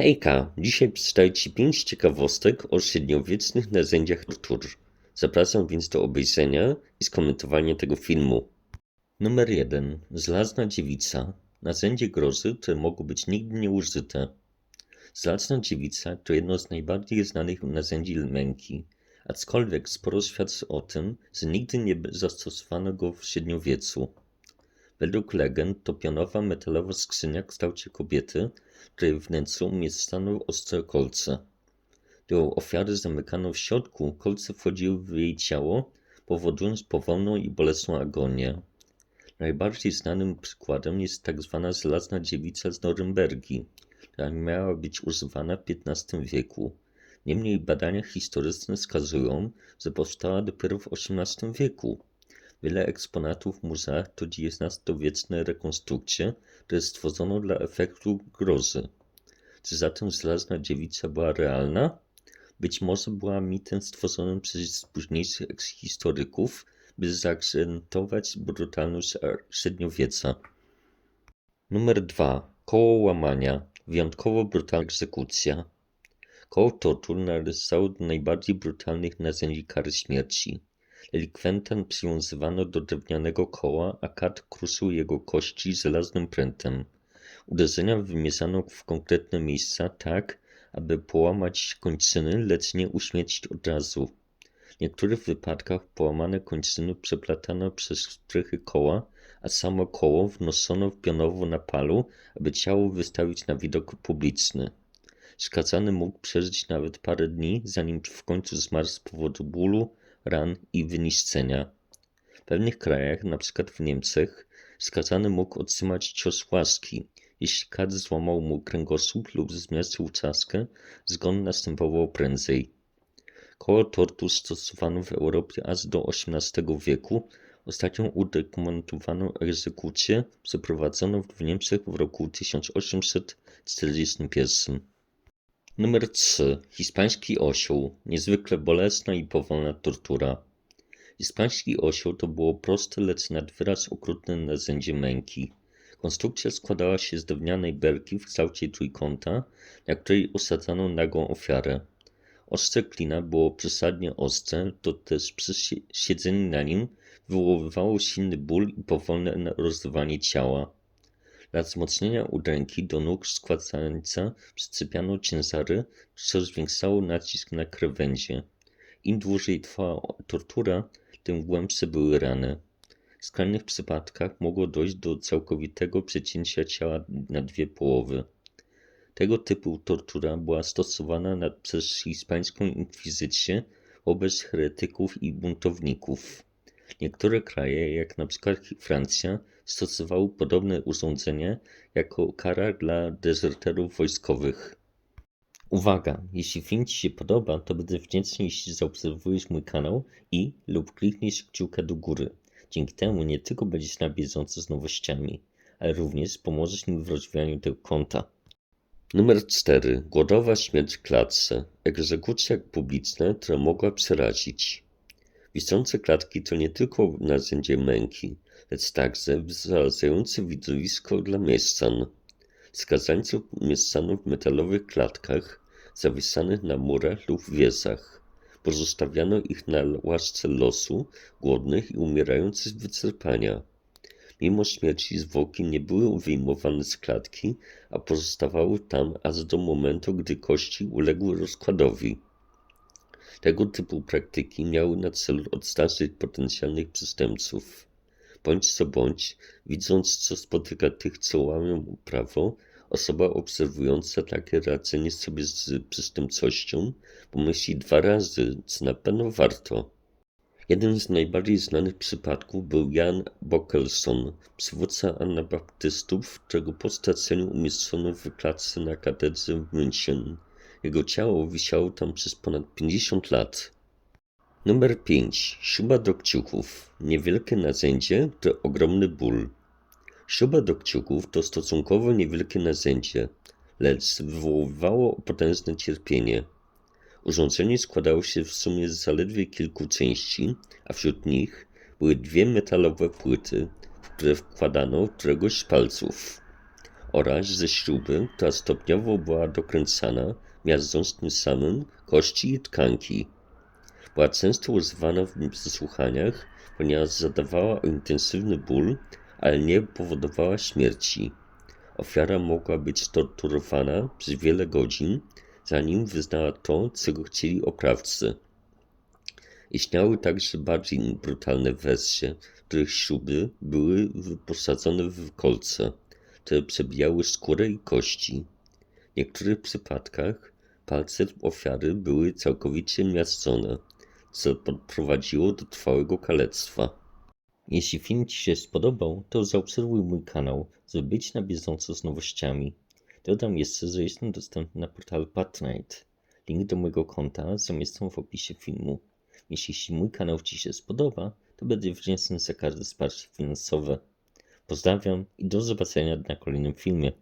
Hejka, dzisiaj przedstawię Ci pięć ciekawostek o średniowiecznych narzędziach tortur. Zapraszam więc do obejrzenia i skomentowania tego filmu. Numer 1. Żelazna dziewica. Narzędzie grozy, które mogło być nigdy nie użyte. Żelazna dziewica to jedno z najbardziej znanych narzędzi męki, aczkolwiek sporo świadczy o tym, że nigdy nie zastosowano go w średniowieczu. Według legend to pionowa metalowa skrzynia w kształcie kobiety, której wnętrzu umieszczano ostre kolce. Gdy ofiary zamykano w środku, kolce wchodziły w jej ciało, powodując powolną i bolesną agonię. Najbardziej znanym przykładem jest tzw. żelazna dziewica z Norymbergi, która miała być używana w XV wieku. Niemniej badania historyczne wskazują, że powstała dopiero w XVIII wieku. Wiele eksponatów w muzeach to XIX-wieczne rekonstrukcje, które stworzono dla efektu grozy. Czy zatem żelazna dziewica była realna? Być może była mitem stworzonym przez późniejszych historyków, by zaakcentować brutalność średniowieca. Numer 2. Koło łamania. Wyjątkowo brutalna egzekucja. Koło tortur należało do najbardziej brutalnych narzędzi kary śmierci. Delikwentem przywiązywano do drewnianego koła, a kat kruszył jego kości żelaznym prętem. Uderzenia wymierzano w konkretne miejsca tak, aby połamać kończyny, lecz nie uśmiercić od razu. W niektórych wypadkach połamane kończyny przeplatano przez strychy koła, a samo koło wnoszono pionowo na palu, aby ciało wystawić na widok publiczny. Skazany mógł przeżyć nawet parę dni, zanim w końcu zmarł z powodu bólu, ran i wyniszczenia. W pewnych krajach, np. w Niemczech, skazany mógł otrzymać cios łaski. Jeśli kat złamał mu kręgosłup lub zmiażdżył czaskę, zgon następował prędzej. Koło tortur stosowano w Europie aż do XVIII wieku. Ostatnią udokumentowaną egzekucję przeprowadzono w Niemczech w roku 1841. Numer 3. Hiszpański osioł. Niezwykle bolesna i powolna tortura. Hiszpański osioł to było proste, lecz nad wyraz okrutne narzędzie męki. Konstrukcja składała się z drewnianej belki w kształcie trójkąta, na której osadzano nagą ofiarę. Ostrze klina było przesadnie ostre, to też przy siedzeniu na nim wywoływało silny ból i powolne rozrywanie ciała. Dla wzmocnienia udręki do nóg składająca przyczepiano ciężary, co zwiększało nacisk na krawędzie. Im dłużej trwała tortura, tym głębsze były rany. W skrajnych przypadkach mogło dojść do całkowitego przecięcia ciała na dwie połowy. Tego typu tortura była stosowana nad, przez hiszpańską inkwizycję wobec heretyków i buntowników. Niektóre kraje, jak na przykład Francja, stosowały podobne urządzenia jako kara dla dezerterów wojskowych. Uwaga! Jeśli film Ci się podoba, to będę wdzięczny, jeśli zaobserwujesz mój kanał i lub klikniesz kciuka do góry. Dzięki temu nie tylko będziesz na bieżąco z nowościami, ale również pomożesz mi w rozwijaniu tego konta. Numer 4. Głodowa śmierć w klatce. Egzekucja publiczna, która mogła przerazić. Wiszące klatki to nie tylko narzędzie męki, lecz także wzrastające widowisko dla mieszczan. Skazańców umieszczano w metalowych klatkach zawieszanych na murach lub wiezach. Pozostawiano ich na łasce losu, głodnych i umierających z wyczerpania. Mimo śmierci zwłoki nie były wyjmowane z klatki, a pozostawały tam aż do momentu, gdy kości uległy rozkładowi. Tego typu praktyki miały na celu odstraszyć potencjalnych przestępców. Bądź co bądź, widząc co spotyka tych, co łamią prawo, osoba obserwująca takie radzenie sobie z przestępczością pomyśli dwa razy, co na pewno warto. Jeden z najbardziej znanych przypadków był Jan Bockelson, przywódca anabaptystów, którego po straceniu umieszczono w klatce na katedrze w München. Jego ciało wisiało tam przez ponad 50 lat. Numer 5. Śruba do kciuków. Niewielkie narzędzie to ogromny ból. Śruba do kciuków to stosunkowo niewielkie narzędzie, lecz wywoływało potężne cierpienie. Urządzenie składało się w sumie z zaledwie kilku części, a wśród nich były dwie metalowe płyty, w które wkładano któregoś z palców. oraz ze śruby, która stopniowo była dokręcana, miażdżąc tym samym kości i tkanki. Była często używana w przesłuchaniach, ponieważ zadawała intensywny ból, ale nie powodowała śmierci. Ofiara mogła być torturowana przez wiele godzin, zanim wyznała to, czego chcieli oprawcy. Istniały także bardziej brutalne wersje, których śruby były wyposadzone w kolce, które przebijały skórę i kości. W niektórych przypadkach palce ofiary były całkowicie miażdżone, co prowadziło do trwałego kalectwa. Jeśli film Ci się spodobał, to zaobserwuj mój kanał, żeby być na bieżąco z nowościami. Dodam jeszcze, że jestem dostępny na portalu Patronite. Link do mojego konta zamieszczę w opisie filmu. Jeśli mój kanał Ci się spodoba, to będę wdzięczny za każde wsparcie finansowe. Pozdrawiam i do zobaczenia na kolejnym filmie.